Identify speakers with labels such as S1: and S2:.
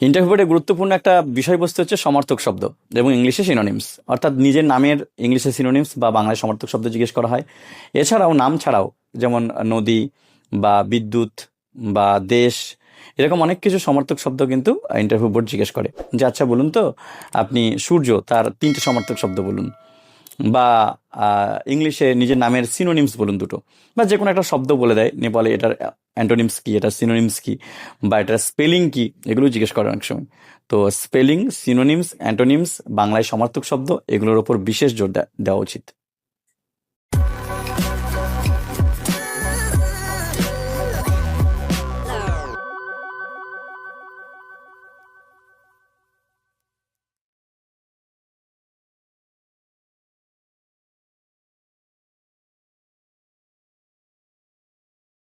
S1: Interview বোর্ডে গুরুত্বপূর্ণ একটা বিষয়বস্তু হচ্ছে সমর্থক শব্দ এবং ইংলিশে সিনোনিমস অর্থাৎ নিজের নামের ইংলিশে সিনোনিমস বা বাংলায় সমর্থক শব্দ জিজ্ঞেস করা হয়। এছাড়াও নাম ছাড়াও, যেমন নদী বা বিদ্যুৎ বা দেশ, এরকম অনেক কিছু সমর্থক শব্দ কিন্তু ইন্টারভিউ বোর্ড জিজ্ঞেস করে। যে আচ্ছা বলুন তো, আপনি সূর্য, তার তিনটে সমর্থক শব্দ বলুন। বা ইংলিশে নিজের নামের সিনোনিমস বলুন দুটো। বা যে কোনো একটা শব্দ বলে দেয়, নেপালে এটার অ্যান্টোনিমস কি, এটার সিনোনিমস কি, বা এটার স্পেলিং কি এগুলো জিজ্ঞেস করে অনেক সময়। তো স্পেলিং সিনোনিমস অ্যান্টোনিমস বাংলায় সমার্থক শব্দ, এগুলোর ওপর বিশেষ জোর দেওয়া উচিত।